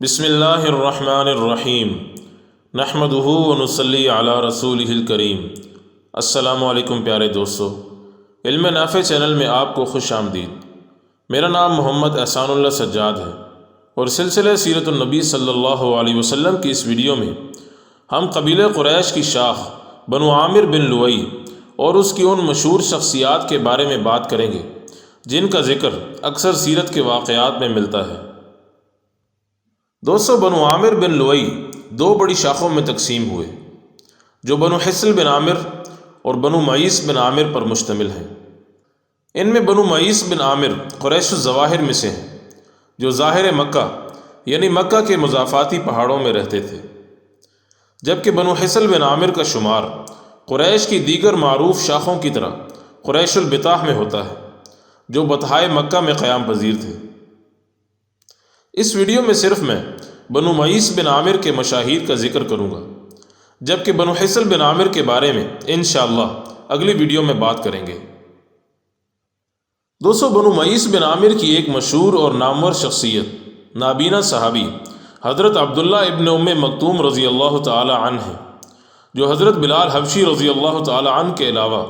بسم اللہ الرحمن الرحیم۔ نحمد ونصلی علی رسول الکریم۔ السلام علیکم پیارے دوستو۔ علم نافع چینل میں آپ کو خوش آمدید۔ میرا نام محمد احسان اللہ سجاد ہے۔ اور سلسلہ سیرت النبی صلی اللہ علیہ وسلم کی اس ویڈیو میں ہم قبیل قریش کی شاخ بنو عامر بن لوئی اور اس کی ان مشہور شخصیات کے بارے میں بات کریں گے، جن کا ذکر اکثر سیرت کے واقعات میں ملتا ہے۔ دوستو، بنو عامر بن لوئی دو بڑی شاخوں میں تقسیم ہوئے، جو بنو حسل بن عامر اور بنو معیس بن عامر پر مشتمل ہیں۔ ان میں بنو معیس بن عامر قریش الظواہر میں سے ہیں، جو ظاہر مکہ یعنی مکہ کے مضافاتی پہاڑوں میں رہتے تھے۔ جبکہ بنو حسل بن عامر کا شمار قریش کی دیگر معروف شاخوں کی طرح قریش البتاح میں ہوتا ہے، جو بتہائے مکہ میں قیام پذیر تھے۔ اس ویڈیو میں صرف میں بنو معیس بن عامر کے مشاہیر کا ذکر کروں گا۔ جبکہ بنو حسل بن عامر کے بارے میں انشاءاللہ اگلی ویڈیو میں بات کریں گے۔ دوستو، بنو معیس بن عامر کی ایک مشہور اور نامور شخصیت، نابینا صحابی، حضرت عبداللہ ابن ام مکتوم رضی اللہ تعالی عنہ ہے جو حضرت بلال حبشی رضی اللہ تعالی عنہ کے علاوہ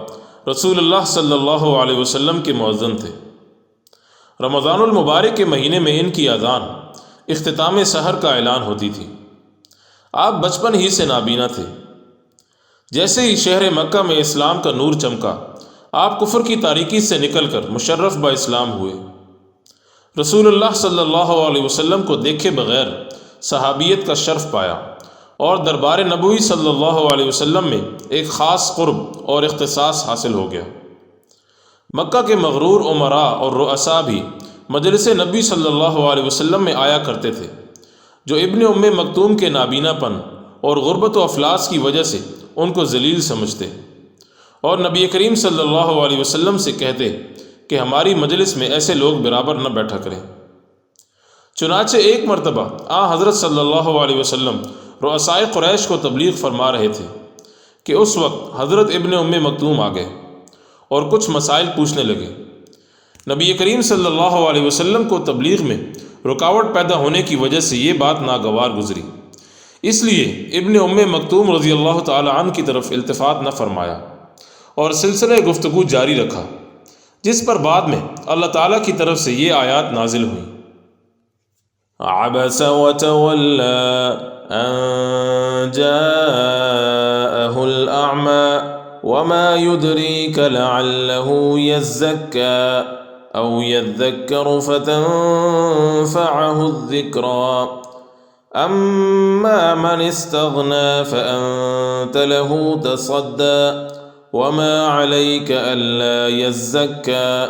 رسول اللہ صلی اللہ علیہ وسلم کے معذن تھے۔ رمضان المبارک کے مہینے میں ان کی اذان اختتام سحر کا اعلان ہوتی تھی۔ آپ بچپن ہی سے نابینا تھے۔ جیسے ہی شہر مکہ میں اسلام کا نور چمکا، آپ کفر کی تاریکی سے نکل کر مشرف با اسلام ہوئے۔ رسول اللہ صلی اللہ علیہ وسلم کو دیکھے بغیر صحابیت کا شرف پایا اور دربار نبوی صلی اللہ علیہ وسلم میں ایک خاص قرب اور اختصاص حاصل ہو گیا۔ مکہ کے مغرور عمرا اور رؤسا بھی مجلس نبی صلی اللہ علیہ وسلم میں آیا کرتے تھے، جو ابن ام مکتوم کے نابینا پن اور غربت و افلاس کی وجہ سے ان کو ذلیل سمجھتے۔ اور نبی کریم صلی اللہ علیہ وسلم سے کہتے کہ ہماری مجلس میں ایسے لوگ برابر نہ بیٹھا کریں۔ چنانچہ ایک مرتبہ آ حضرت صلی اللہ علیہ وسلم رؤسائے قریش کو تبلیغ فرما رہے تھے کہ اس وقت حضرت ابن ام مکتوم آ گئے اور کچھ مسائل پوچھنے لگے۔ نبی کریم صلی اللہ علیہ وسلم کو تبلیغ میں رکاوٹ پیدا ہونے کی وجہ سے یہ بات ناگوار گزری۔ اس لیے ابن ام مکتوم رضی اللہ تعالی عنہ کی طرف التفات نہ فرمایا اور سلسلہ گفتگو جاری رکھا، جس پر بعد میں اللہ تعالیٰ کی طرف سے یہ آیات نازل ہوئی عبس ان جاءه وما يدريك لعله يزكى۔ أو يذكر فتنفعه الذكرى. أما من استغنى فأنت له تصدى. وما عليك ألا يزكى.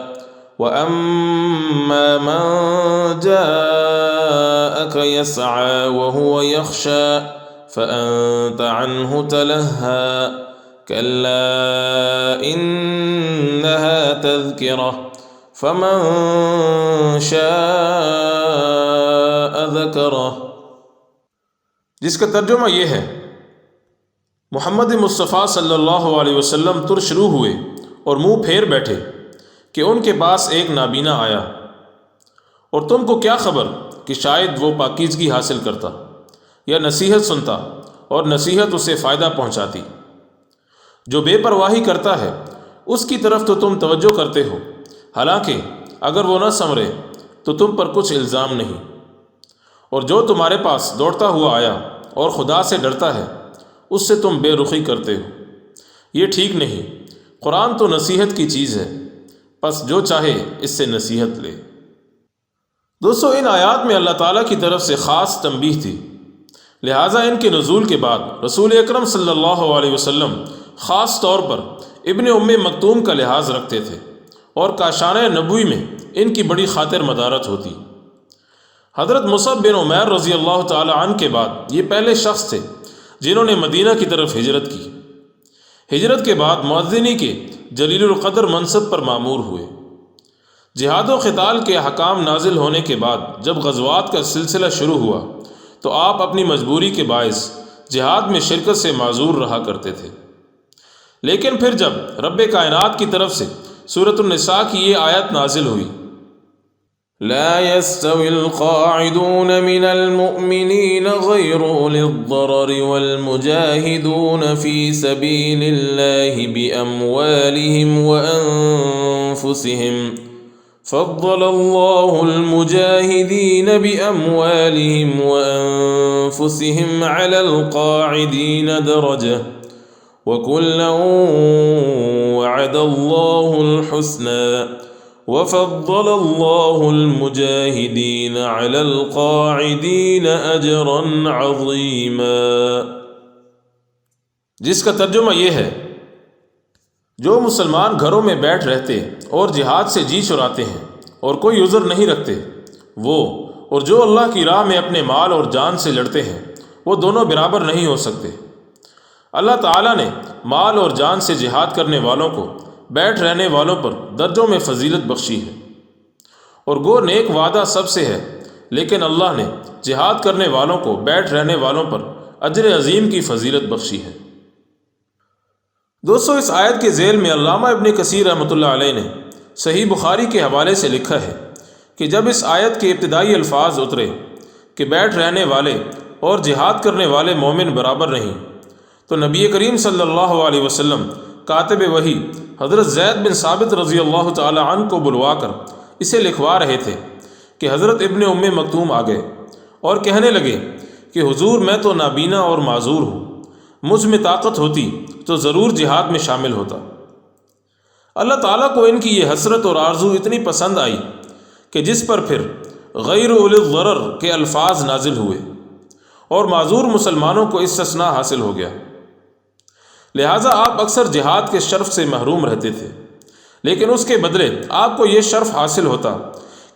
وأما من جاءك يسعى وهو يخشى فأنت عنه تلهى. كلا إنها تذكرة. فمن شاء ذكره جس کا ترجمہ یہ ہے، محمد مصطفیٰ صلی اللہ علیہ وسلم تر شروع ہوئے اور منہ پھیر بیٹھے کہ ان کے پاس ایک نابینا آیا۔ اور تم کو کیا خبر کہ شاید وہ پاکیزگی حاصل کرتا یا نصیحت سنتا اور نصیحت اسے فائدہ پہنچاتی۔ جو بے پرواہی کرتا ہے، اس کی طرف تو تم توجہ کرتے ہو۔ حالانکہ اگر وہ نہ سمرے تو تم پر کچھ الزام نہیں۔ اور جو تمہارے پاس دوڑتا ہوا آیا اور خدا سے ڈرتا ہے، اس سے تم بے رخی کرتے ہو۔ یہ ٹھیک نہیں۔ قرآن تو نصیحت کی چیز ہے۔ پس جو چاہے اس سے نصیحت لے۔ دوستو، ان آیات میں اللہ تعالیٰ کی طرف سے خاص تنبیہ تھی۔ لہٰذا ان کے نزول کے بعد رسول اکرم صلی اللہ علیہ وسلم خاص طور پر ابن ام مکتوم کا لحاظ رکھتے تھے۔ اور کاشانہ نبوی میں ان کی بڑی خاطر مدارت ہوتی۔ حضرت مصب بن عمیر رضی اللہ تعالی عنہ کے بعد یہ پہلے شخص تھے جنہوں نے مدینہ کی طرف ہجرت کی۔ ہجرت کے بعد معذنی کے جلیل القدر منصب پر معمور ہوئے۔ جہاد و خطال کے حکام نازل ہونے کے بعد جب غزوات کا سلسلہ شروع ہوا تو آپ اپنی مجبوری کے باعث جہاد میں شرکت سے معذور رہا کرتے تھے۔ لیکن پھر جب رب کائنات کی طرف سے صورت النساء کی یہ آیت نازل ہوئی لا يستوي القاعدون من المؤمنين غير أولي الضرر والمجاهدون في سبيل الله بأموالهم وأنفسهم فضل الله المجاهدين بأموالهم وأنفسهم على القاعدين درجة وكلا وعد الله الحسنى وفضل الله المجاهدين على القاعدين أجرا عظيما جس کا ترجمہ یہ ہے، جو مسلمان گھروں میں بیٹھ رہتے اور جہاد سے جی چراتے ہیں اور کوئی عذر نہیں رکھتے، وہ اور جو اللہ کی راہ میں اپنے مال اور جان سے لڑتے ہیں، وہ دونوں برابر نہیں ہو سکتے۔ اللہ تعالیٰ نے مال اور جان سے جہاد کرنے والوں کو بیٹھ رہنے والوں پر درجوں میں فضیلت بخشی ہے۔ اور گو نیک وعدہ سب سے ہے، لیکن اللہ نے جہاد کرنے والوں کو بیٹھ رہنے والوں پر اجر عظیم کی فضیلت بخشی ہے۔ دوستو، اس آیت کے ذیل میں علامہ ابن کثیر رحمۃ اللہ علیہ نے صحیح بخاری کے حوالے سے لکھا ہے کہ جب اس آیت کے ابتدائی الفاظ اترے کہ بیٹھ رہنے والے اور جہاد کرنے والے مومن برابر نہیں تو نبی کریم صلی اللہ علیہ وسلم کاتب وہی حضرت زید بن ثابت رضی اللہ تعالی عنہ کو بلوا کر اسے لکھوا رہے تھے کہ حضرت ابن ام مکتوم آ گئے اور کہنے لگے کہ حضور میں تو نابینا اور معذور ہوں، مجھ میں طاقت ہوتی تو ضرور جہاد میں شامل ہوتا۔ اللہ تعالیٰ کو ان کی یہ حسرت اور آرزو اتنی پسند آئی کہ جس پر پھر غیر الغرر کے الفاظ نازل ہوئے اور معذور مسلمانوں کو استثناء حاصل ہو گیا۔ لہٰذا آپ اکثر جہاد کے شرف سے محروم رہتے تھے۔ لیکن اس کے بدلے آپ کو یہ شرف حاصل ہوتا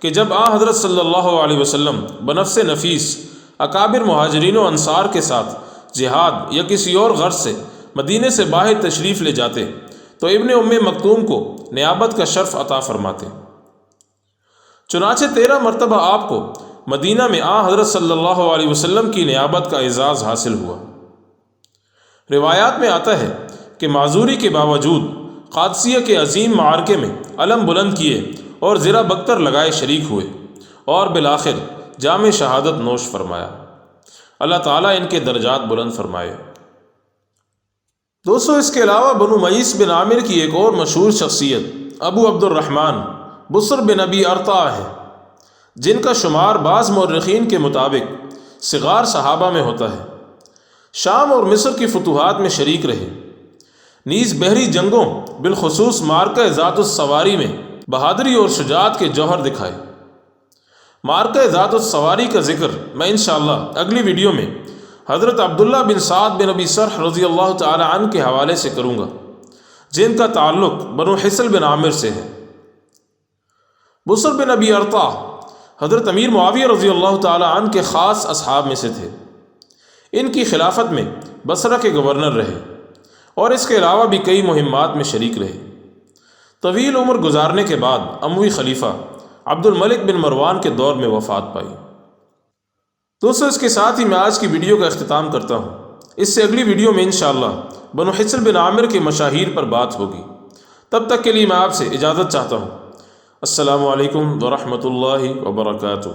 کہ جب آ حضرت صلی اللہ علیہ وسلم بنفس نفیس، اکابر مہاجرین و انصار کے ساتھ جہاد یا کسی اور غرض سے مدینے سے باہر تشریف لے جاتے، تو ابن ام مکتوم کو نیابت کا شرف عطا فرماتے۔ چنانچہ تیرہ مرتبہ آپ کو مدینہ میں آ حضرت صلی اللہ علیہ وسلم کی نیابت کا اعزاز حاصل ہوا۔ روایات میں آتا ہے کہ معذوری کے باوجود قادسیہ کے عظیم معارکے میں علم بلند کیے اور زرا بختر لگائے شریک ہوئے اور بالآخر جامع شہادت نوش فرمایا۔ اللہ تعالیٰ ان کے درجات بلند فرمائے۔ دوستو، اس کے علاوہ بنو معیس بن عامر کی ایک اور مشہور شخصیت ابو عبد الرحمن بسر بن ابی ارتا ہے، جن کا شمار بعض مورخین کے مطابق صغار صحابہ میں ہوتا ہے۔ شام اور مصر کی فتوحات میں شریک رہے۔ نیز بحری جنگوں بالخصوص مارکہ ذات السواری میں بہادری اور شجاعت کے جوہر دکھائے۔ مارکہ ذات السواری کا ذکر میں انشاءاللہ اگلی ویڈیو میں حضرت عبداللہ بن سعد بن ابی سرح رضی اللہ تعالی عنہ کے حوالے سے کروں گا، جن کا تعلق بنو حسل بن عامر سے ہے۔ بسر بن ابی ارتا حضرت امیر معاویہ رضی اللہ تعالی عنہ کے خاص اصحاب میں سے تھے۔ ان کی خلافت میں بصرہ کے گورنر رہے اور اس کے علاوہ بھی کئی مہمات میں شریک رہے۔ طویل عمر گزارنے کے بعد اموی خلیفہ عبد الملک بن مروان کے دور میں وفات پائی۔ دوستو، اس کے ساتھ ہی میں آج کی ویڈیو کا اختتام کرتا ہوں۔ اس سے اگلی ویڈیو میں انشاءاللہ بنو حسن بن عامر کے مشاہیر پر بات ہوگی۔ تب تک کے لیے میں آپ سے اجازت چاہتا ہوں۔ السلام علیکم ورحمۃ اللہ وبرکاتہ۔